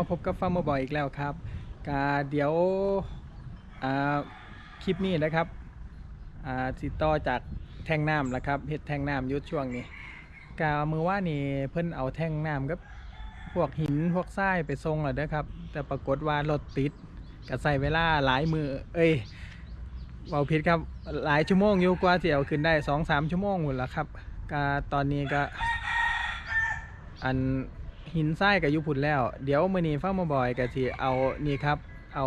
มาพบกับฟาร์มบอยอีกแล้วครับกาเดี๋ยวคลิปนี้นะครับติดต่อจากแท่งน้ำละครับเฮ็ดแท่งน้ำยุดช่วงนี้กามือว่านี่เพิ่นเอาแท่งน้ำกับพวกหินพวกทรายไปส่งแล้วเด้อครับ แต่ปรากฏว่ารถติดก็ใส่เวลาหลายมือ เอ้ยเบาผิดครับหลายชั่วโมงอยู่กว่าจะเอาขึ้นได้สองสามชั่วโมงหมดแล้วครับกาตอนนี้ก็อัน หินทรายกับยุพุนแล้ว เดี๋ยวมือนี้ฟ้ามาบอยกับสิเอานี่ครับ เอา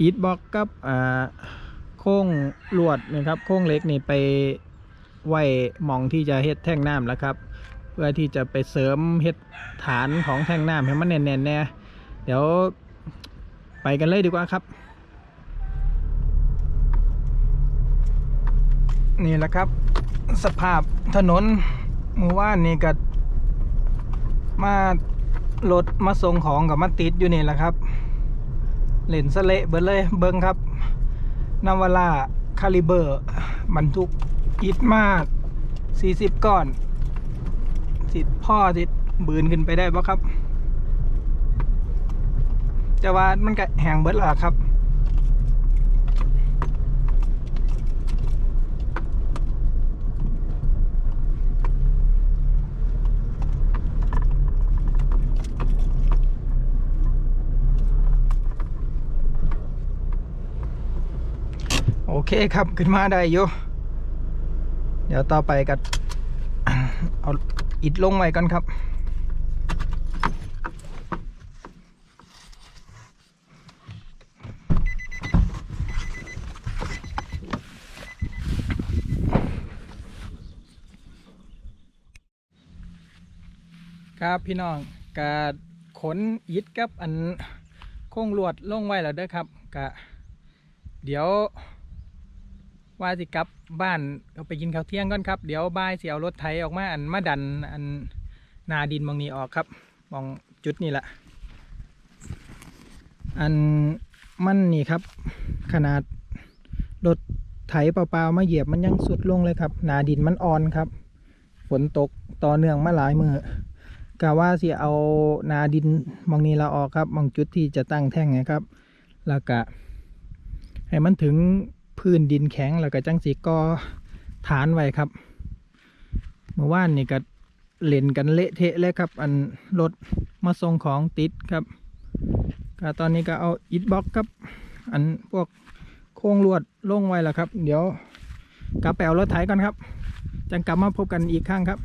อีทบล็อกกับอ่าโค้งลวดนะครับโค้งเล็กนี่ไปไว้มองที่จะเฮ็ดแท่งน้ำแล้วครับ เพื่อที่จะไปเสริมเฮ็ดฐานของแท่งน้ำให้มันแน่นๆแน่เดี๋ยวไปกันเลยดีกว่าครับ นี่แหละครับ สภาพถนน มื่อวานนี่ก็มารถมาส่งของกับมาติดอยู่นี่แหละครับเล่นสะเละเบิดเลยเบิ้งครับนาวาร่าคาลิเบอร์บรรทุกอิฐมาก40ก้อนสิพ่อสิบืนขึ้นไปได้ปะครับ แต่ว่ามันก็แหงเบิดและครับ เคครับขึ้นมาได้อยู่เดี๋ยวต่อไปก็เอาอิดลงไว้ก่อนครับครับพี่น้องกะขนอิดกับอันโค้งลวดลงไว้แล้วเด้อครับกะเดี๋ยว ว่าสิกลับบ้านเอาไปกินข้าวเที่ยงก่อนครับ เดี๋ยวบ่ายเสิเอารถไถออกมาอันมาดันอันนาดินมองนี้ออกครับมองจุดนี้แหละอันมันนี่ครับ ขนาดรถไถเปล่าๆมาเหยียบมันยังสุดลงเลยครับ นาดินมันอ่อนครับ ฝนตกต่อเนื่องมาหลายมือกะว่าสิเอานาดินมองนี้เราออกครับมองจุดที่จะตั้งแท่งนะครับ แล้วก็ให้มันถึง พื้นดินแข็งแล้วก็จังสีก่อฐานไว้ครับ เมื่อวานนี่ก็เล่นกันเละเทะเลยครับ อันรถมาส่งของติดครับก็ตอนนี้ก็เอาอิฐบล็อกครับอันพวกโครงลวดลงไว้แล้วครับ เดี๋ยวกลับไปเอารถไถก่อนครับ จังกลับมาพบกันอีกครั้งครับ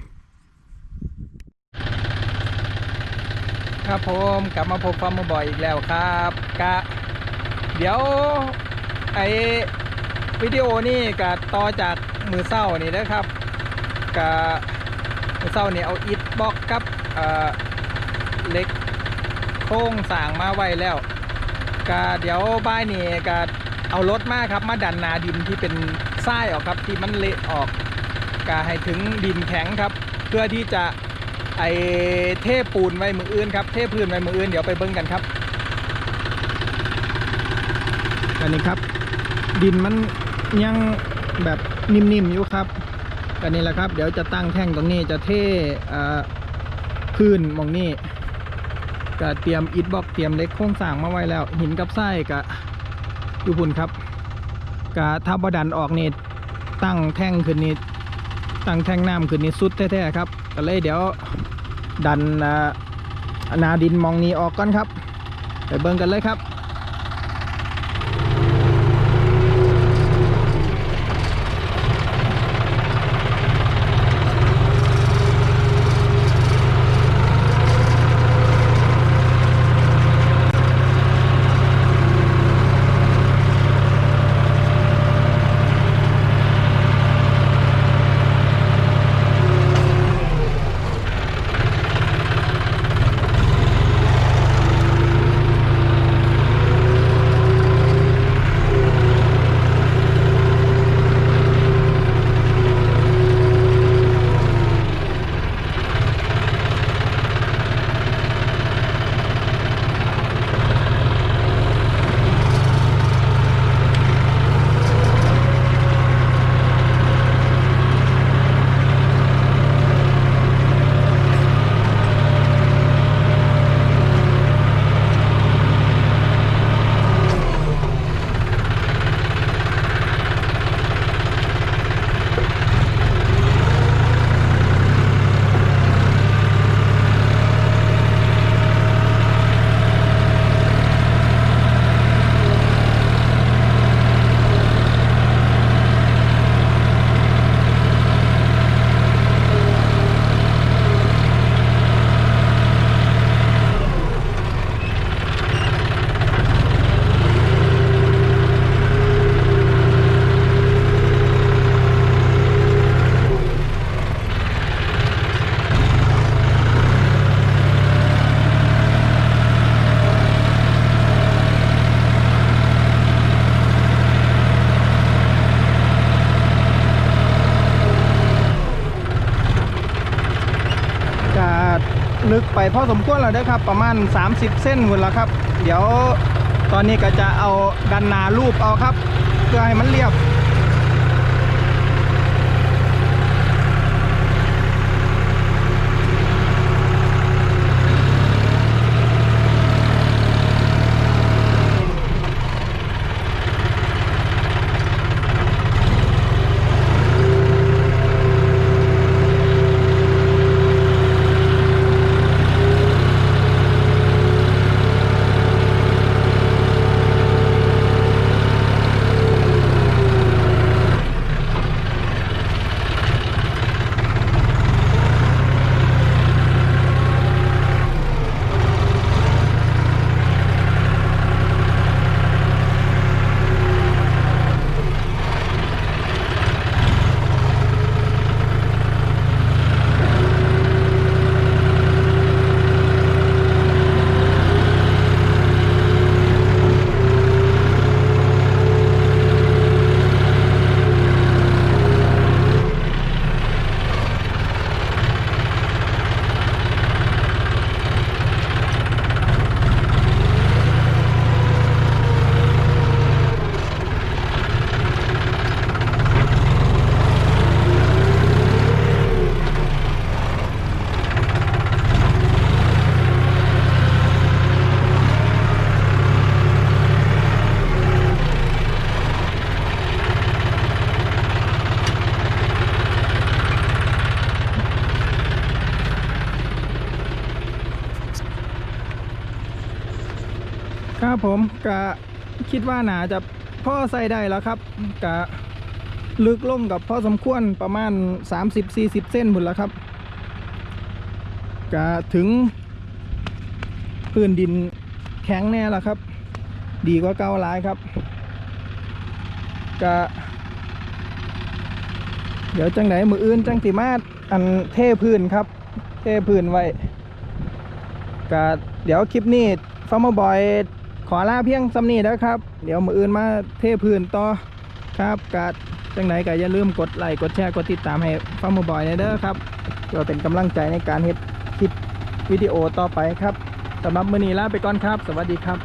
ครับผมกลับมาพบความบ่อยอีกแล้วครับกะเดี๋ยวไอ วิดีโอนี่ก็ต่อจากมือเศร้านี่นะครับกับมือเศร้านี่เอาอิฐบล็อกกับเหล็กโค้งสางมาไว้แล้วก็เดี๋ยวบ้ายนี่ก็เอารถมาครับมาดันนาดินที่เป็นทรายออกครับที่มันเละออกก็ให้ถึงดินแข็งครับ เพื่อที่จะไอเทปูนไว้มืออื่นครับเทพื้นไว้มืออื่นเดี๋ยวไปเบิ้งกันครับอันนี้ครับ ดินมัน ยังแบบนิ่มๆอยู่ครับอันนี้แหละครับ เดี๋ยวจะตั้งแท่งตรงนี้จะเทอ่าพื้นมองนี้ก็เตรียมอิฐบล็อกเตรียมเล็กโครงสร้างมาไว้แล้ว หินกับทรายกะอยู่พุ่นครับกะถ้าบดันออกนี่ตั้งแท่งขึ้นนี่ตั้งแท่งน้ำขึ้นนี่สุดแท้ๆครับก็เลยเดี๋ยวดันอ่านาดินมองนี้ออกก่อนครับ ไปเบิ่งกันเลยครับ ลึกไปพอสมควรแล้วเด้ครับ ประมาณ 30 เส้นหมดแล้วครับ เดี๋ยวตอนนี้ก็จะเอาดันนารูปเอาครับ เพื่อให้มันเรียบ ครับผมก็คิดว่าหนาจะพ่อใส่ได้แล้วครับก็ลึกลงกับพ่อสมควรประมาณ 30-40 เส้นหมดแล้วครับก็ถึงพื้นดินแข็งแน่แล้วครับ ดีกว่าเก่าหลายครับก็เดี๋ยวจังไหนมืออื่นจังสิมาอันเทพื้นครับ เทพื้นไว้ก็เดี๋ยวคลิปนี้ฟาร์มบอย ขอลาเพียงสำนีแล้วครับ เดี๋ยวมืออื่นมาเทพื้นต่อครับกาดจังไหนก็อย่าลืมกดไลค์กดแชร์กดติดตามให้ฟาร์มบอยเด้อครับเพื่อเป็นกำลังใจในการเฮ็ดคลิปวิดีโอต่อไปครับสำหรับมือนี้ลาไปก่อนครับ สวัสดีครับ